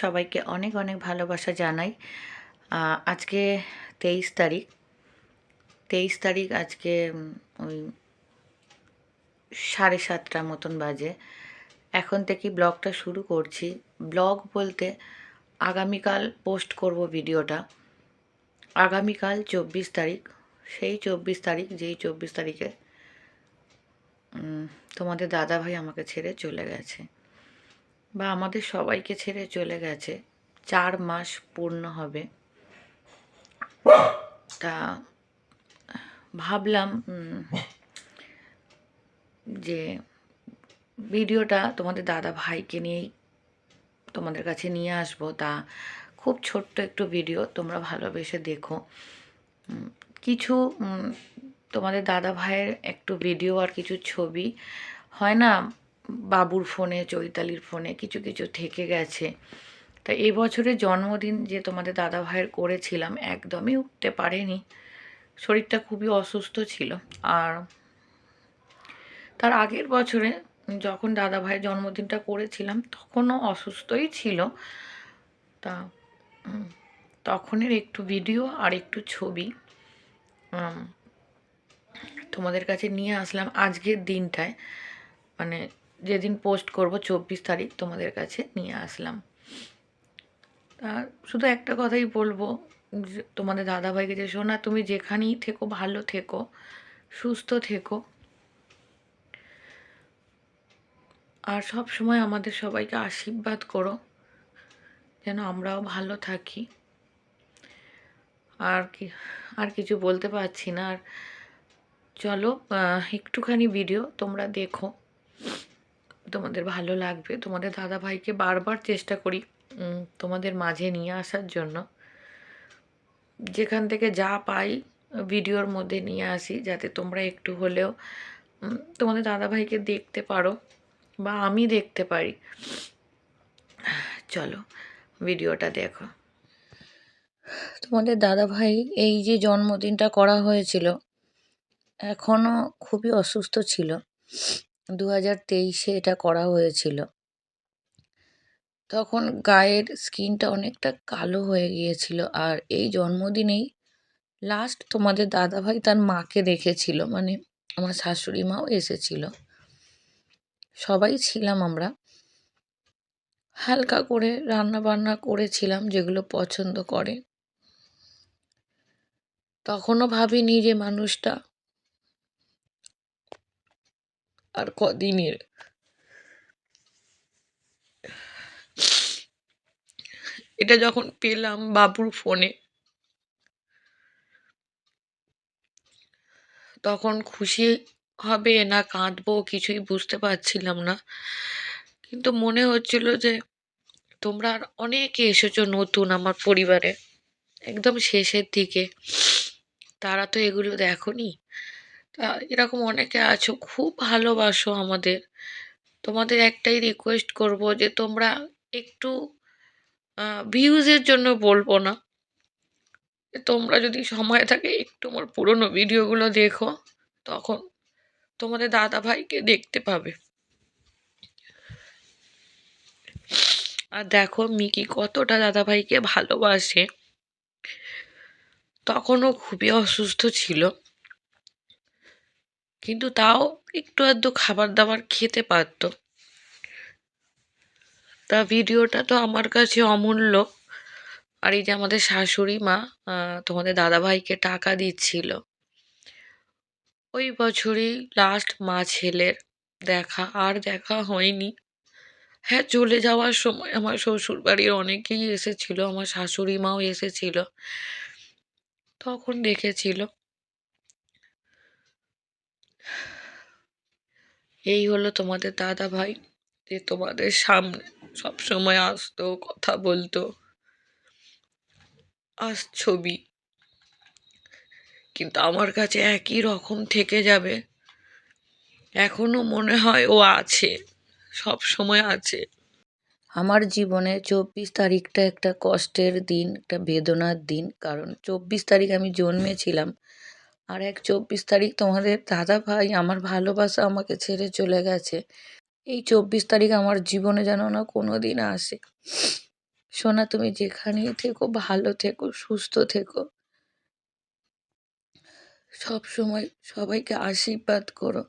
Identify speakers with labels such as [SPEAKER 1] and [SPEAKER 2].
[SPEAKER 1] সবাইকে অনেক অনেক ভালোবাসা জানাই। আজকে তেইশ তারিখ। তেইশ তারিখ আজকে ওই সাড়ে সাতটা মতন বাজে। এখন থেকে ব্লগটা শুরু করছি। ব্লগ বলতে আগামীকাল পোস্ট করব ভিডিওটা। আগামীকাল চব্বিশ তারিখ। সেই চব্বিশ তারিখ, যেই চব্বিশ তারিখে তোমাদের দাদা ভাই আমাকে ছেড়ে চলে গেছে। বা আমাদের সবাইকে ছেড়ে চলে গেছে, চার মাস পূর্ণ হবে। তা, ভাবলাম যে ভিডিওটা তোমাদের দাদা ভাইকে নিয়েই তোমাদের কাছে নিয়ে আসব। তা, খুব ছোট্ট একটু ভিডিও, তোমরা ভালোবেসে দেখো। কিছু তোমাদের দাদা ভাইয়ের একটু ভিডিও আর কিছু ছবি, হয় না? বাবুর ফোনে, চৈতালির ফোনে কিছু কিছু থেকে গেছে। তা এই বছরের জন্মদিন যে তোমাদের দাদা ভাইয়ের করেছিলাম একদমই উঠতে পারেনি। শরীরটা খুবই অসুস্থ ছিল। আর তার আগের বছরে যখন দাদা ভাইয়ের জন্মদিনটা করেছিলাম তখনও অসুস্থই ছিল। তা তখনের একটু ভিডিও আর একটু ছবি তোমাদের কাছে নিয়ে আসলাম আজকের দিনটায়। মানে যেদিন পোস্ট করব চব্বিশ তারিখ তোমাদের কাছে নিয়ে আসলাম। তা শুধু একটা কথাই বলব তোমাদের দাদাভাইকে যে শোনা তুমি যেখানেই থেকো, ভালো থেকো, সুস্থ থেকো। আর সব সময় আমাদের সবাইকে আশীর্বাদ করো, যেন আমরাও ভালো থাকি। আর কি, আর কিছু বলতে পারছি না। আর চলো একটুখানি ভিডিও তোমরা দেখো। তোমাদের ভালো লাগবে। তোমাদের দাদা ভাইকে বারবার চেষ্টা করি তোমাদের মাঝে নিয়ে আসার জন্য। যেখান থেকে যা পাই ভিডিওর মধ্যে নিয়ে আসি, যাতে তোমরা একটু হলেও তোমাদের দাদা ভাইকে দেখতে পারো বা আমি দেখতে পারি। চলো, ভিডিওটা দেখো। তোমাদের দাদা ভাই এই যে জন্মদিনটা করা হয়েছিল এখনও খুবই অসুস্থ ছিল। দু হাজার তেইশে এটা করা হয়েছিল। তখন গায়ের স্কিনটা অনেকটা কালো হয়ে গিয়েছিল আর এই জন্মদিনেই লাস্ট তোমাদের দাদাভাই তার মাকে দেখেছিল মানে আমার শাশুড়ি মাও এসেছিল। সবাই ছিলাম আমরা। হালকা করে রান্না বান্না করেছিলাম যেগুলো পছন্দ করে। তখনও ভাবিনি যে মানুষটা আর কদিনের? এটা যখন পেলাম বাবুর ফোনে, তখন খুশি হবে না কাঁদবো কিছুই বুঝতে পারছিলাম না। কিন্তু মনে হচ্ছিল যে তোমরা আর অনেকে এসেছ নতুন আমার পরিবারে, একদম শেষের দিকে। তারা তো এগুলো দেখোনি। তা এরকম অনেকে আছো, খুব ভালোবাসো আমাদের। তোমাদের একটাই রিকোয়েস্ট করব যে তোমরা একটু ভিউজের জন্য বলব না। তোমরা যদি সময় থাকে একটু আমার পুরনো ভিডিওগুলো দেখো, তখন তোমাদের দাদা ভাইকে দেখতে পাবে। আর দেখো, মিকি কতটা দাদা ভাইকে ভালোবাসে। তখনও খুবই অসুস্থ ছিল। কিন্তু তাও একটু আধটু খাবার দাবার খেতে পারতো। তা ভিডিওটা তো আমার কাছে অমূল্য। আর এই যে আমাদের শাশুড়ি মা তোমাদের দাদা ভাইকে টাকা দিচ্ছিল। ওই বছরই লাস্ট মা ছেলের দেখা, আর দেখা হয়নি। হ্যাঁ চলে যাওয়ার সময় আমার শ্বশুর বাড়ির অনেকেই এসেছিল, আমার শাশুড়ি মাও এসেছিল। তখন দেখেছিল। এই হলো তোমাদের দাদা ভাই, যে তোমাদের সামনে সব সময় আসতো, কথা বলতো আস ছবি। কিন্তু আমার কাছে একই রকম থেকে যাবে। এখনও মনে হয় ও আছে, সব সময় আছে। আমার জীবনে চব্বিশ তারিখটা একটা কষ্টের দিন, একটা বেদনার দিন। কারণ চব্বিশ তারিখ আমি জন্মেছিলাম আর এক চব্বিশ তারিখ তোমাদের দাদা ভাই আমার ভালোবাসা আমাকে ছেড়ে চলে গেছে। এই চব্বিশ তারিখ আমার জীবনে যেন না কোনো দিন আসে। সোনা, তুমি যেখানেই থেকো, ভালো থেকো, সুস্থ থেকো। সব সময় সবাইকে আশীর্বাদ করো।